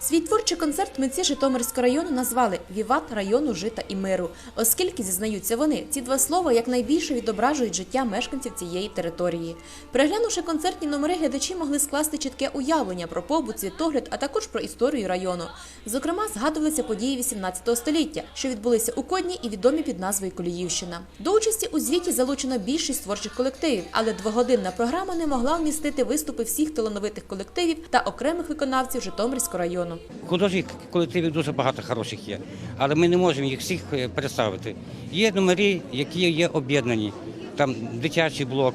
Свій творчий концерт митці Житомирського району назвали Віват району жита і миру, оскільки зізнаються вони, ці два слова якнайбільше відображують життя мешканців цієї території. Переглянувши концертні номери, глядачі могли скласти чітке уявлення про побут, світогляд, а також про історію району. Зокрема, згадувалися події 18 століття, що відбулися у Кодні і відомі під назвою Коліївщина. До участі у звіті залучено більшість творчих колективів, але двогодинна програма не могла вмістити виступи всіх талановитих колективів та окремих виконавців Житомирського району. Художніх колективів дуже багато хороших є, але ми не можемо їх всіх е, представити. Є номери, які є об'єднані. Там дитячий блок,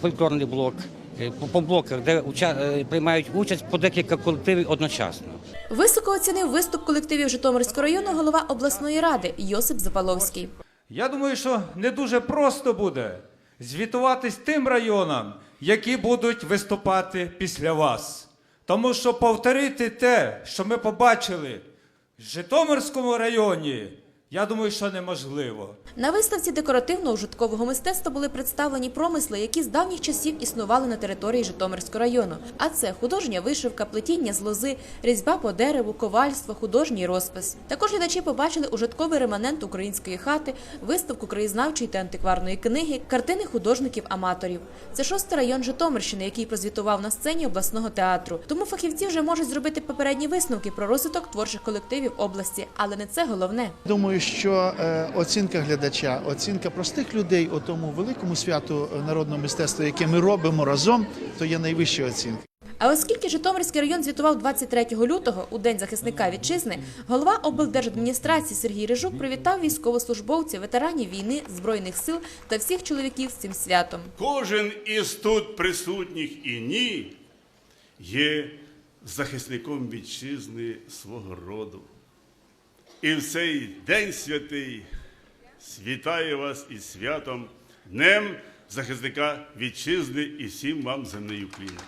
фольклорний блок, по- по блоках, де е, приймають участь по декілька колективів одночасно. Високо оцінив виступ колективів Житомирського району голова обласної ради Йосип Запаловський. Я думаю, що не дуже просто буде звітуватись тим районам, які будуть виступати після вас. Тому що повторити те, що ми побачили в Житомирському районі, я думаю, що неможливо. На виставці декоративно-ужиткового мистецтва були представлені промисли, які з давніх часів існували на території Житомирського району. А це художня вишивка, плетіння з лози, різьба по дереву, ковальство, художній розпис. Також глядачі побачили ужитковий реманент української хати, виставку краєзнавчої та антикварної книги, картини художників-аматорів. Це шостий район Житомирщини, який прозвітував на сцені обласного театру. Тому фахівці вже можуть зробити попередні висновки про розвиток творчих колективів області, але не це головне. Думаю, що е, оцінка глядача, оцінка простих людей у тому великому святу е, народного мистецтва, яке ми робимо разом, то є найвища оцінка. А оскільки Житомирський район звітував 23 лютого у День захисника вітчизни, голова облдержадміністрації Сергій Рижук привітав військовослужбовців, ветеранів війни, збройних сил та всіх чоловіків з цим святом. Кожен із тут присутніх і ні є захисником вітчизни свого роду. І в цей день святий світаю вас із святом, Днем захисника вітчизни і всім вам земний уклін.